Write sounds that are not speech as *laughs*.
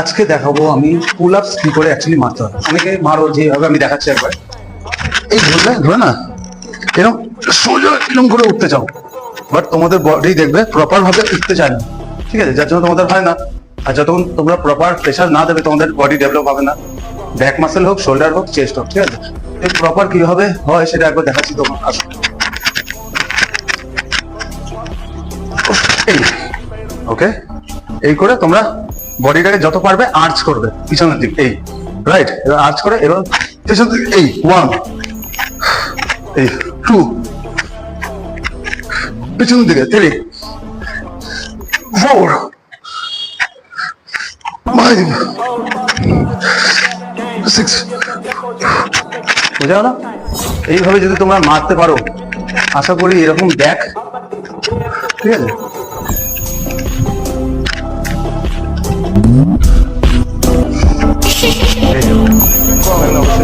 আজকে দেখাবো আমি পুল আপস কি করে অ্যাকচুয়ালি মারতে হয়। অনেকে মারো যেভাবে আমি দেখাচ্ছি একবার। এই ধরলে ধরে না? এরকম সোজা এরকম করে উঠতে চাও। বাট তোমাদের বডি দেখবে প্রপার ভাবে উঠতে চায় না। ঠিক আছে? যার জন্য তোমাদের হয় না। আর যতক্ষণ তোমরা প্রপার প্রেশার না দেবে, তোমাদের বডি ডেভেলপ হবে না। ব্যাক মাসেল হোক শোল্ডার হোক চেস্ট হোক, ঠিক আছে? এই প্রপার কীভাবে হয় সেটা একবার দেখাচ্ছি তোমার ওকে এই করে তোমরা বডিটাকে যত পারবে আর্চ করবে, পিছনের দিক, এই রাইট এবার আর্চ করে, এবার পেছন দিক, এই ওয়ান এই টু পিছনের দিকে থ্রি ফোর ফাইভ সিক্স বোঝা না এইভাবে যদি তোমরা মারতে পারো, আশা করি এরকম ব্যাক ঠিক আছে? এই *laughs* দেখো।